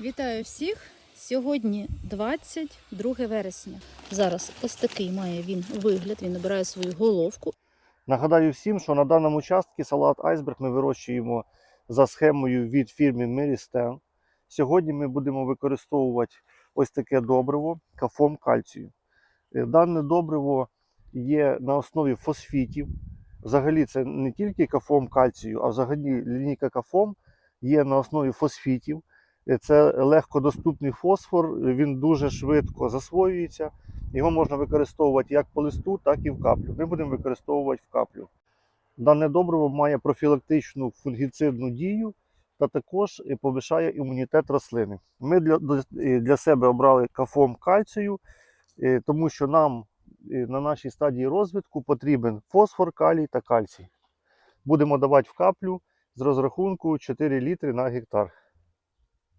Вітаю всіх! Сьогодні 22 вересня. Зараз ось такий має він вигляд. Він набирає свою головку. Нагадаю всім, що на даному участку салат айсберг ми вирощуємо за схемою від фірми Мерістен. Сьогодні ми будемо використовувати ось таке добриво кафом кальцію. Е, Дане добриво є на основі фосфітів. Взагалі, це не тільки кафом кальцію, а взагалі лінійка кафом є на основі фосфітів. Е, Це легкодоступний фосфор, він дуже швидко засвоюється. Його можна використовувати як по листу, так і в каплю. Ми будемо використовувати в каплю. Дане добриво має профілактичну фунгіцидну дію та також е, повишає імунітет рослини. Ми для, е, для себе обрали кафом кальцію, е, тому що нам е, на нашій стадії розвитку потрібен фосфор, калій та кальцій. Будемо давати в каплю з розрахунку 4 літри на гектар.